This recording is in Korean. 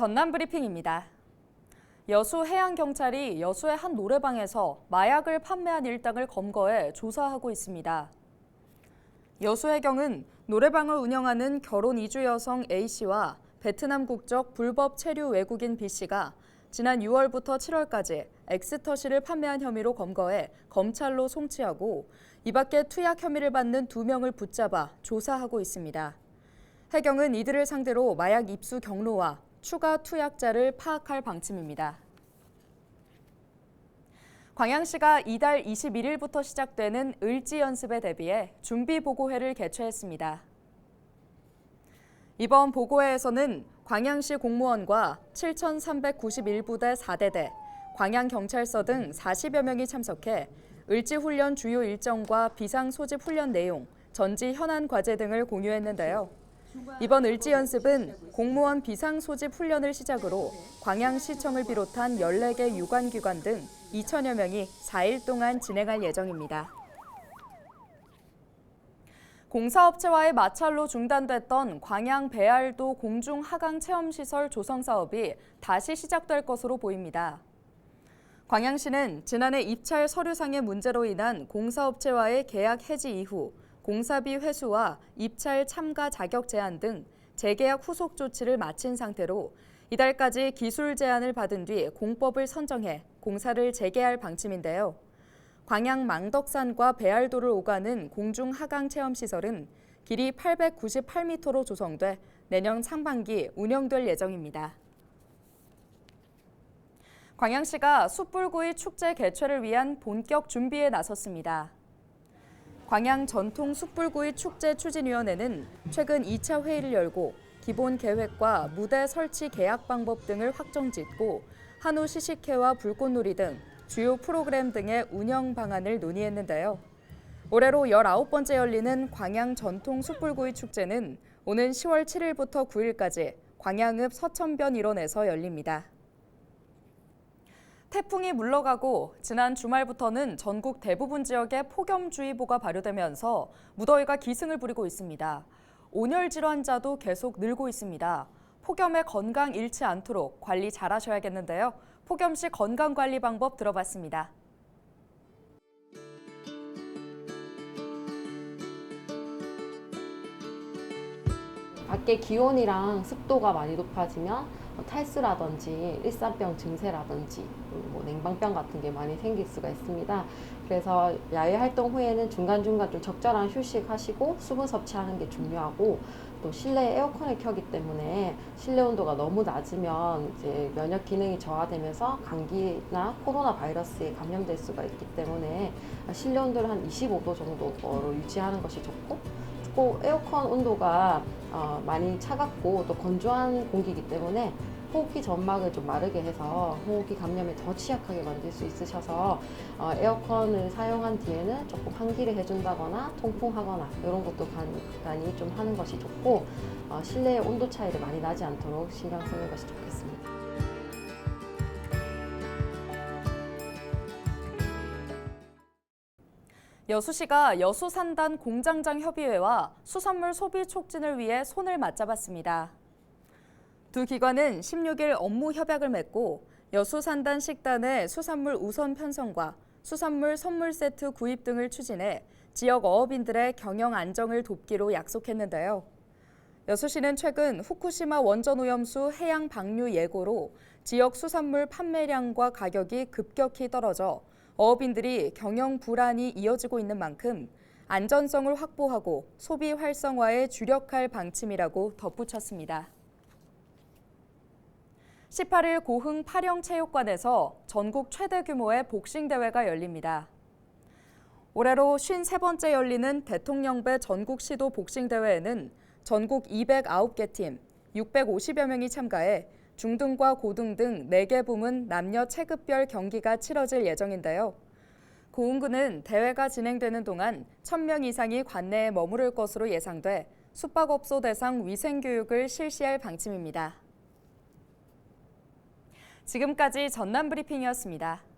전남 브리핑입니다. 여수 해양경찰이 여수의 한 노래방에서 마약을 판매한 일당을 검거해 조사하고 있습니다. 여수해경은 노래방을 운영하는 결혼 이주 여성 A씨와 베트남 국적 불법 체류 외국인 B씨가 지난 6월부터 7월까지 엑스터시를 판매한 혐의로 검거해 검찰로 송치하고 이 밖에 투약 혐의를 받는 두 명을 붙잡아 조사하고 있습니다. 해경은 이들을 상대로 마약 입수 경로와 추가 투약자를 파악할 방침입니다. 광양시가 이달 21일부터 시작되는 을지 연습에 대비해 준비 보고회를 개최했습니다. 이번 보고회에서는 광양시 공무원과 7,391부대 4대대, 광양경찰서 등 40여 명이 참석해 을지 훈련 주요 일정과 비상 소집 훈련 내용, 전지 현안 과제 등을 공유했는데요. 이번 을지 연습은 공무원 비상 소집 훈련을 시작으로 광양시청을 비롯한 14개 유관기관 등 2천여 명이 4일 동안 진행할 예정입니다. 공사업체와의 마찰로 중단됐던 광양 배알도 공중 하강 체험 시설 조성 사업이 다시 시작될 것으로 보입니다. 광양시는 지난해 입찰 서류상의 문제로 인한 공사업체와의 계약 해지 이후 공사비 회수와 입찰 참가 자격 제한 등 재계약 후속 조치를 마친 상태로 이달까지 기술 제안을 받은 뒤 공법을 선정해 공사를 재개할 방침인데요. 광양 망덕산과 배알도를 오가는 공중 하강 체험 시설은 길이 898m로 조성돼 내년 상반기 운영될 예정입니다. 광양시가 숯불구이 축제 개최를 위한 본격 준비에 나섰습니다. 광양 전통 숯불구이 축제 추진위원회는 최근 2차 회의를 열고 기본 계획과 무대 설치 계약 방법 등을 확정짓고 한우 시식회와 불꽃놀이 등 주요 프로그램 등의 운영 방안을 논의했는데요. 올해로 19번째 열리는 광양 전통 숯불구이 축제는 오는 10월 7일부터 9일까지 광양읍 서천변 일원에서 열립니다. 태풍이 물러가고 지난 주말부터는 전국 대부분 지역에 폭염주의보가 발효되면서 무더위가 기승을 부리고 있습니다. 온열 질환자도 계속 늘고 있습니다. 폭염에 건강 잃지 않도록 관리 잘 하셔야겠는데요. 폭염 시 건강 관리 방법 들어봤습니다. 밖에 기온이랑 습도가 많이 높아지면 뭐 탈수라든지 일산병 증세라든지 뭐 냉방병 같은 게 많이 생길 수가 있습니다. 그래서 야외 활동 후에는 중간중간 좀 적절한 휴식하시고 수분 섭취하는 게 중요하고 또 실내 에어컨을 켜기 때문에 실내 온도가 너무 낮으면 이제 면역 기능이 저하되면서 감기나 코로나 바이러스에 감염될 수가 있기 때문에 실내 온도를 한 25도 정도로 유지하는 것이 좋고 꼭 에어컨 온도가 어, 많이 차갑고 또 건조한 공기이기 때문에 호흡기 점막을 좀 마르게 해서 호흡기 감염에 더 취약하게 만들 수 있으셔서 어, 에어컨을 사용한 뒤에는 조금 환기를 해준다거나 통풍하거나 이런 것도 간단히 좀 하는 것이 좋고 어, 실내 온도 차이를 많이 나지 않도록 신경 쓰는 것이 좋겠습니다. 여수시가 여수산단 공장장 협의회와 수산물 소비 촉진을 위해 손을 맞잡았습니다. 두 기관은 16일 업무 협약을 맺고 여수산단 식단의 수산물 우선 편성과 수산물 선물 세트 구입 등을 추진해 지역 어업인들의 경영 안정을 돕기로 약속했는데요. 여수시는 최근 후쿠시마 원전 오염수 해양 방류 예고로 지역 수산물 판매량과 가격이 급격히 떨어져 어업인들이 경영 불안이 이어지고 있는 만큼 안전성을 확보하고 소비 활성화에 주력할 방침이라고 덧붙였습니다. 18일 고흥 파령체육관에서 전국 최대 규모의 복싱 대회가 열립니다. 올해로 53번째 열리는 대통령배 전국 시도 복싱 대회에는 전국 209개 팀, 650여 명이 참가해 중등과 고등 등 4개 부문 남녀 체급별 경기가 치러질 예정인데요. 고흥구는 대회가 진행되는 동안 1000명 이상이 관내에 머무를 것으로 예상돼 숙박업소 대상 위생교육을 실시할 방침입니다. 지금까지 전남 브리핑이었습니다.